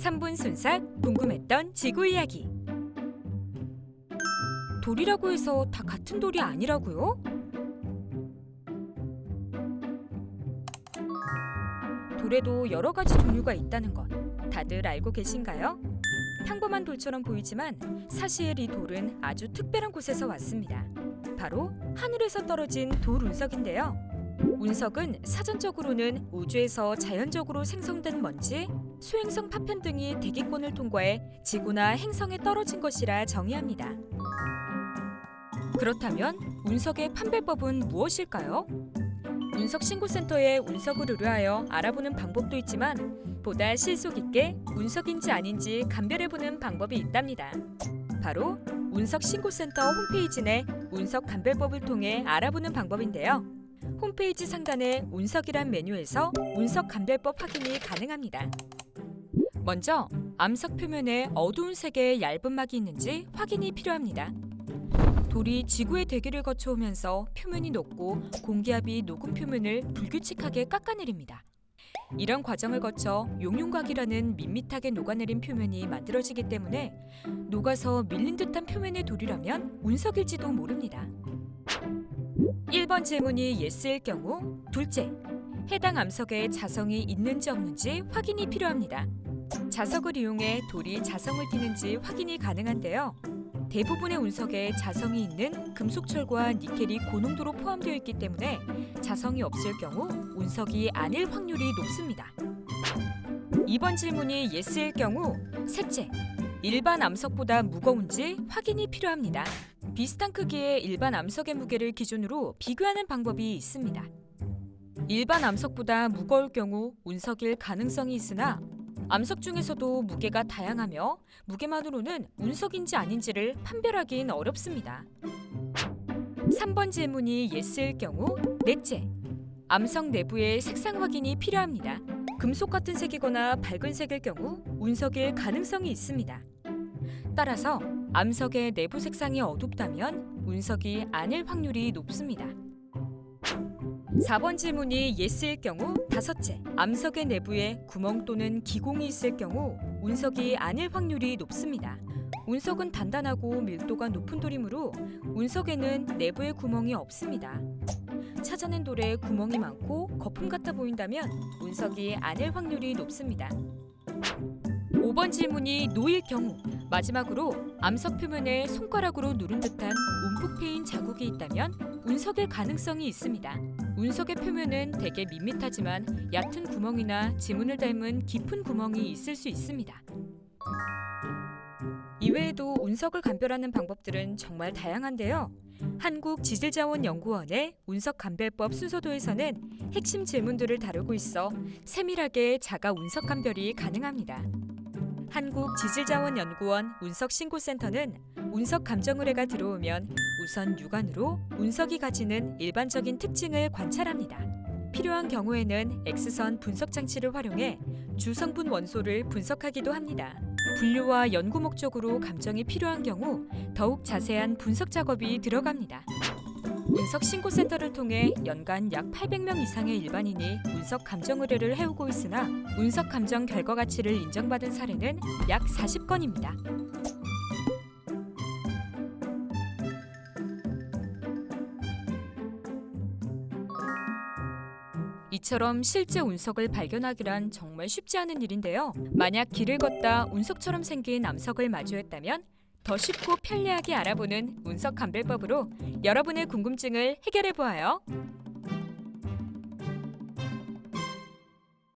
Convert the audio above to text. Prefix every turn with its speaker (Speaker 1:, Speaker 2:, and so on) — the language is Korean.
Speaker 1: 3분 순삭 궁금했던 지구 이야기. 돌이라고 해서 다 같은 돌이 아니라고요? 돌에도 여러 가지 종류가 있다는 것 다들 알고 계신가요? 평범한 돌처럼 보이지만 사실 이 돌은 아주 특별한 곳에서 왔습니다. 바로 하늘에서 떨어진 돌 운석인데요. 운석은 사전적으로는 우주에서 자연적으로 생성된 먼지, 수행성 파편 등이 대기권을 통과해 지구나 행성에 떨어진 것이라 정의합니다. 그렇다면 운석의 판별법은 무엇일까요? 운석 신고센터에 운석을 의뢰하여 알아보는 방법도 있지만 보다 실속 있게 운석인지 아닌지 감별해보는 방법이 있답니다. 바로 운석 신고센터 홈페이지 내 운석 감별법을 통해 알아보는 방법인데요. 홈페이지 상단의 운석이란 메뉴에서 운석 감별법 확인이 가능합니다. 먼저 암석 표면에 어두운 색의 얇은 막이 있는지 확인이 필요합니다. 돌이 지구의 대기를 거쳐오면서 표면이 녹고 공기압이 녹은 표면을 불규칙하게 깎아내립니다. 이런 과정을 거쳐 용융각이라는 밋밋하게 녹아내린 표면이 만들어지기 때문에 녹아서 밀린 듯한 표면의 돌이라면 운석일지도 모릅니다. 1번 질문이 예스일 경우 둘째, 해당 암석에 자성이 있는지 없는지 확인이 필요합니다. 자석을 이용해 돌이 자성을 띠는지 확인이 가능한데요. 대부분의 운석에 자성이 있는 금속철과 니켈이 고농도로 포함되어 있기 때문에 자성이 없을 경우 운석이 아닐 확률이 높습니다. 이번 질문이 예스일 경우 셋째, 일반 암석보다 무거운지 확인이 필요합니다. 비슷한 크기의 일반 암석의 무게를 기준으로 비교하는 방법이 있습니다. 일반 암석보다 무거울 경우 운석일 가능성이 있으나 암석 중에서도 무게가 다양하며 무게만으로는 운석인지 아닌지를 판별하긴 어렵습니다. 3번 질문이 예스일 경우 넷째, 암석 내부의 색상 확인이 필요합니다. 금속 같은 색이거나 밝은 색일 경우 운석일 가능성이 있습니다. 따라서 암석의 내부 색상이 어둡다면 운석이 아닐 확률이 높습니다. 4번 질문이 예스일 경우 다섯째, 암석의 내부에 구멍 또는 기공이 있을 경우 운석이 아닐 확률이 높습니다. 운석은 단단하고 밀도가 높은 돌이므로 운석에는 내부에 구멍이 없습니다. 찾아낸 돌에 구멍이 많고 거품 같아 보인다면 운석이 아닐 확률이 높습니다. 5번 질문이 노일 경우 마지막으로 암석 표면에 손가락으로 누른 듯한 움푹 패인 자국이 있다면 운석일 가능성이 있습니다. 운석의 표면은 되게 밋밋하지만 얕은 구멍이나 지문을 닮은 깊은 구멍이 있을 수 있습니다. 이외에도 운석을 감별하는 방법들은 정말 다양한데요. 한국지질자원연구원의 운석 감별법 순서도에서는 핵심 질문들을 다루고 있어 세밀하게 자가 운석 감별이 가능합니다. 한국지질자원연구원 운석신고센터는 운석 감정 의뢰가 들어오면 우선 육안으로 운석이 가지는 일반적인 특징을 관찰합니다. 필요한 경우에는 X선 분석 장치를 활용해 주성분 원소를 분석하기도 합니다. 분류와 연구 목적으로 감정이 필요한 경우 더욱 자세한 분석 작업이 들어갑니다. 운석 신고센터를 통해 연간 약 800명 이상의 일반인이 운석 감정 의뢰를 해오고 있으나 운석 감정 결과 가치를 인정받은 사례는 약 40건입니다. 이처럼 실제 운석을 발견하기란 정말 쉽지 않은 일인데요. 만약 길을 걷다 운석처럼 생긴 암석을 마주했다면 더 쉽고 편리하게 알아보는 운석 감별법으로 여러분의 궁금증을 해결해 보아요.